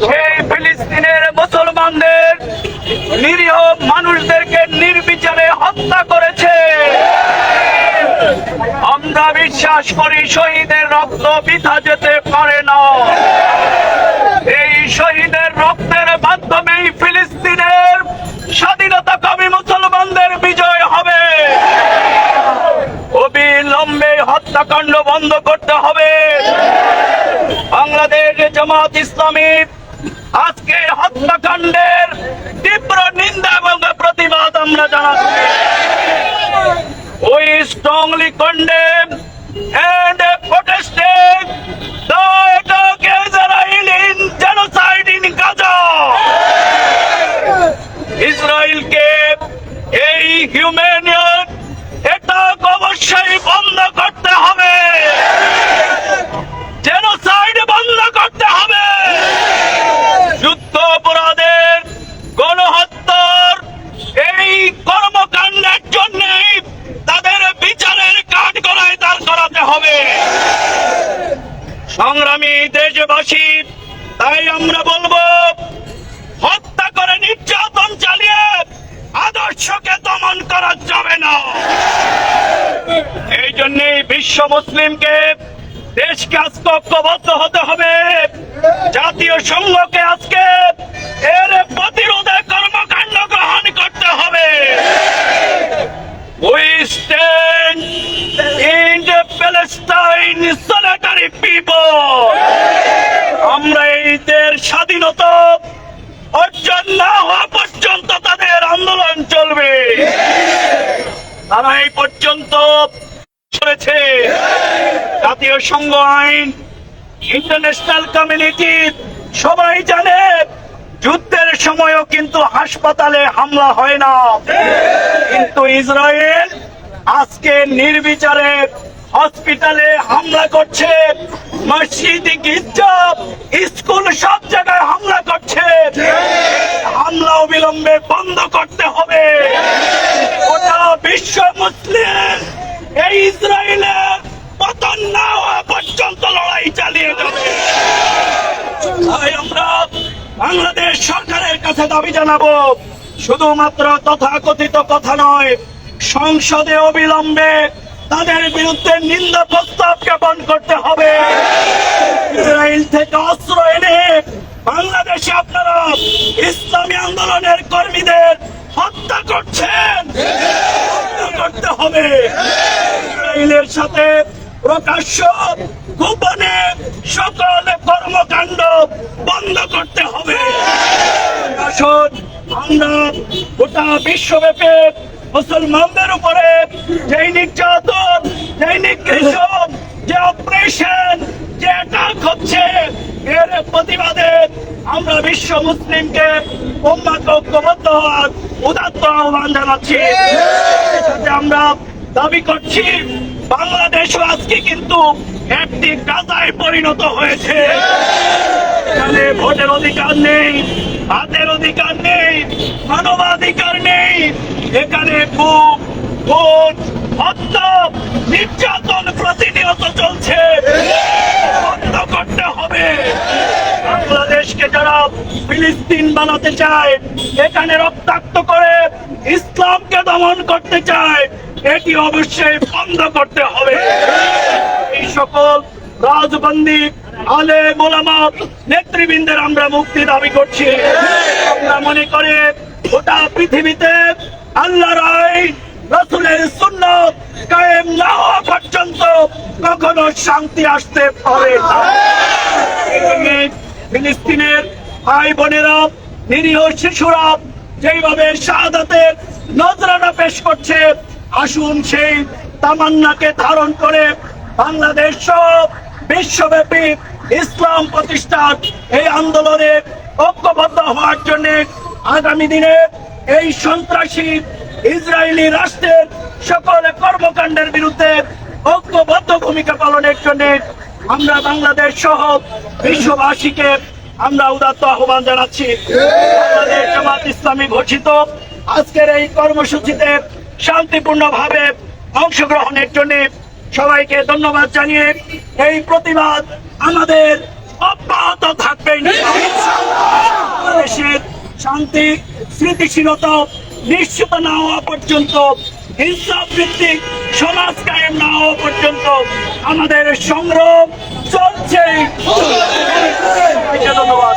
সেই ফিলিস্তিনের মুসলমানদের নিরীহ মানুষদেরকে নির্বিচারে হত্যা করেছে। আমরা বিশ্বাস করি শহীদের রক্ত বৃথা যেতে পারে না। এই শহীদের রক্তের মাধ্যমেই ফিলিস্তিনের স্বাধীনতা কবি মুসলমানদের বিজয় হবে। অবিলম্বে হত্যাকাণ্ড বন্ধ করতে হবে। বাংলাদেশ জামাত ইসলামী আজকে হত্যাকাণ্ডের তীব্র নিন্দা এবং প্রতিবাদ আমরা জানাচ্ছি। We strongly condemn and protested এই হিউম্যানিয়ন এটাক অবশ্যই বন্ধ করতে হবে জেনোসাইড বন্ধ করতে হবে যুদ্ধ অপরাধের গণহত্যার এই কর্মকাণ্ডের জন্যই তাদের বিচারের কাঠ গড়ায় দাঁড় করাতে হবে সংগ্রামী দেশবাসী, তাই আমরা বলব, হত্যা করে নির্যাতন চালিয়ে আদর্শকে দমন করা যাবে না। এই জন্যই বিশ্ব মুসলিমকে দেশকে আজকে ঐক্যবদ্ধ হতে হবে। জাতীয় সংঘকে আজকে এর প্রতিরোধে কর্মকাণ্ড গ্রহণ করতে হবে। We stand in the Palestine solitary people. আমরা এই স্বাধীনতা অর্জন না হওয়া পর্যন্ত তাদের আন্দোলন চলবে। তারা এই পর্যন্ত করেছে জাতীয় সংঘ আইন ইন্টারন্যাশনাল কমিউনিটি সবাই জানে যুদ্ধের সময়ও কিন্তু হাসপাতালে হামলা হয় না। কিন্তু ইসরায়েল আজকে নির্বিচারে হসপিটালে হামলা করছে, মসজিদ গির্জা স্কুল সব জায়গায় হামলা করছে। হামলা অবিলম্বে বন্ধ করতে হবে। গোটা বিশ্ব মুসলিম এই ইসরায়েলের পতন না হওয়া পর্যন্ত লড়াই চালিয়ে যাবে। তাই আমরা বাংলাদেশ সরকারের কাছে দাবি জানাব, শুধুমাত্র তথাকথিত কথা নয় সংসদে অবিলম্বে তাদের বিরুদ্ধে নিন্দা প্রস্তাব জ্ঞাপন করতে হবে। ইসরায়েল থেকে অস্ত্র এনে বাংলাদেশে আপনারা ইসলামী আন্দোলনের কর্মীদের হত্যা করছেন। করতে হবে। ইসরায়েলের সাথে প্রকাশ্য গোপনে সকল কর্মকাণ্ড বন্ধ করতে হবে। আসুন, আমরা গোটা বিশ্বব্যাপী মুসলমানদের উপরে যেই নির্যাতন, যেই নিগৃহণ যে অপারেশন, যে অ্যাটাক হচ্ছে, এর প্রতিবাদে আমরা বিশ্ব মুসলিমকে উম্মাকে ঐক্যবদ্ধ হওয়ার উদাত্ত আহ্বান জানাচ্ছি। আমরা দাবি করছি, বাংলাদেশও আজকে কিন্তু একটি গাজায় পরিণত হয়েছে। এখানে ভোটের অধিকার নেই, হাতের অধিকার নেই, মানবাধিকার নেই। এখানে খুব ভোট, হত্যা, নির্যাতন প্রতিনিয়ত চলছে। বন্ধ করতে হবে। বাংলাদেশকে যারা ফিলিস্তিন বানাতে চায়, এখানে রক্তাক্ত করে ইসলামকে দমন করতে চায়, এটি অবশ্যই বন্ধ করতে হবে। এই সকল রাজবন্দী আলে মোলামত নেতৃবৃন্দের আমরা মুক্তি দাবি করছি। আমরা মনে করে গোটা পৃথিবীতে আল্লাহর আইন, রসুলের কায়েম না হওয়া পর্যন্ত কখনো শান্তি আসতে পারে ফিলিস্তিনের ভাই বোনেরা নিরীহ শিশুরা যেইভাবে শাহাদাতের নজরানা পেশ করছে, আসুন সেই তামান্নাকে ধারণ করে বাংলাদেশ সব বিশ্বব্যাপী ইসলাম প্রতিষ্ঠার এই আন্দোলনে ঐক্যবদ্ধ হওয়ার জন্য আগামী দিনে এই সন্ত্রাসী ইসরায়েলি রাষ্ট্রের সকল কর্মকাণ্ডের বিরুদ্ধে ঐক্যবদ্ধ ভূমিকা পালনের জন্য আমরা বাংলাদেশ সহ বিশ্ববাসীকে আমরা উদাত্ত আহ্বান জানাচ্ছি। বাংলাদেশ জামাত ইসলামী ঘোষিত আজকের এই কর্মসূচিতে শান্তিপূর্ণভাবে অংশগ্রহণের জন্য সবাইকে ধন্যবাদ জানিয়ে এই প্রতিবাদ আমাদের অব্যাহত থাকবে বাংলাদেশের শান্তি স্মৃতিশীলতা নিশ্চিত না হওয়া পর্যন্ত হিংসা ভিত্তিক সমাজ কায়েম না হওয়া পর্যন্ত আমাদের সংগ্রাম চলছে। ধন্যবাদ।